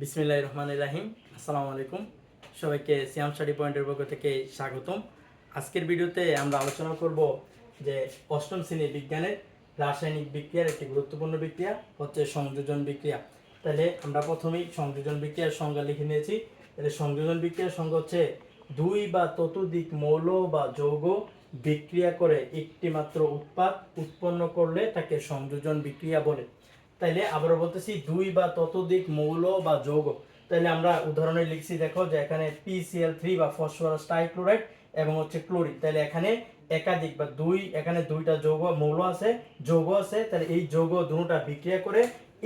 বিসমিল্লাহ রহমান রাহিম। আসসালামু আলাইকুম। সবাইকে সিয়াম স্টাডি পয়েন্টের পক্ষ থেকে স্বাগতম। আজকের ভিডিওতে আমরা আলোচনা করব যে অষ্টম শ্রেণি বিজ্ঞানের রাসায়নিক বিক্রিয়ার একটি গুরুত্বপূর্ণ বিক্রিয়া, হচ্ছে সংযোজন বিক্রিয়া। তাহলে আমরা প্রথমেই সংযোজন বিক্রিয়ার সংজ্ঞা লিখে নিয়েছি। তাহলে সংযোজন বিক্রিয়ার সংজ্ঞা হচ্ছে দুই বা ততোধিক মৌল বা যৌগ বিক্রিয়া করে একটি মাত্র উৎপাদ উৎপন্ন করলে তাকে সংযোজন বিক্রিয়া বলে। তাইলে আবারও বলতেছি দুই বা ততোধিক মৌল বা যৌগ। তাইলে আমরা উদাহরণে লিখছি, দেখো যে এখানে পিসিএল থ্রি বা ফসফরাস টাইক্লোরাইড এবং হচ্ছে ক্লোরিন তাহলে এখানে একাধিক বা দুই, এখানে দুইটা যৌগ মৌল আছে, যৌগ আছে। তাহলে এই যৌগ দুটা বিক্রিয়া করে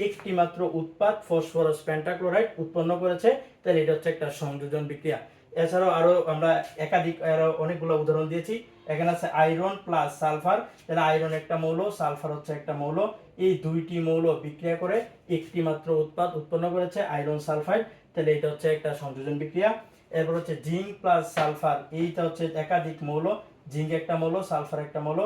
একটি মাত্র উৎপাদ ফসফরাস পেন্টাক্লোরাইড উৎপন্ন করেছে। তাহলে এটা হচ্ছে একটা সংযোজন বিক্রিয়া। এছাড়াও আরও আমরা একাধিক, আরও অনেকগুলো উদাহরণ দিয়েছি। এখানে আছে আয়রন প্লাস সালফার তাহলে আয়রন একটা মৌল সালফার হচ্ছে একটা মৌল। এই দুইটি মৌল বিক্রিয়া করে একটি মাত্র উৎপাদ উৎপন্ন করেছে আয়রন সালফাইড তাহলে এটা হচ্ছে একটা সংযোজন বিক্রিয়া। এরপর হচ্ছে জিঙ্ক প্লাস সালফার এইটা হচ্ছে একাধিক মৌল। জিঙ্ক একটা মৌল সালফার একটা মৌল।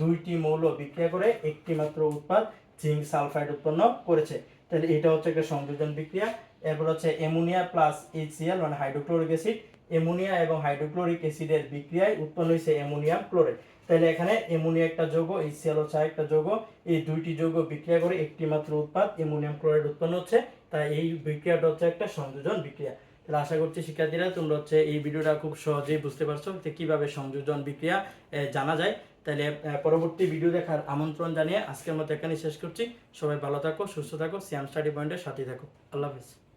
দুইটি মৌল বিক্রিয়া করে একটি মাত্র উৎপাদ। জিঙ্ক সালফাইড উৎপন্ন করেছে। তাহলে এটা হচ্ছে একটা সংযোজন বিক্রিয়া। এরপর হচ্ছে অ্যামোনিয়া প্লাস এইচসিএল মানে হাইড্রোক্লোরিক অ্যাসিড অ্যামোনিয়া এবং হাইড্রোক্লোরিক অ্যাসিডের বিক্রিয়ায় উৎপন্ন হয়েছে অ্যামোনিয়াম ক্লোরাইড তাহলে এখানে অ্যামোনিয়া একটা যৌগ এইচসিএল হচ্ছে একটা যৌগ। এই দুইটি যৌগ বিক্রিয়া করে একটি মাত্র উৎপাদ অ্যামোনিয়াম ক্লোরাইড উৎপন্ন হচ্ছে। তাই এই বিক্রিয়াটা হচ্ছে একটা সংযোজন বিক্রিয়া। তাহলে আশা করছি শিক্ষার্থীরা তোমরা হচ্ছে এই ভিডিওটা খুব সহজেই বুঝতে পারছ যে কীভাবে সংযোজন বিক্রিয়া জানা যায়। তাহলে পরবর্তী ভিডিও দেখার আমন্ত্রণ জানিয়ে আজকের মতো এখানে শেষ করছি। সবাই ভালো থাকো, সুস্থ থাকো সিয়াম স্টাডি পয়েন্টের সাথে থাকো। আল্লাহ হাফিজ।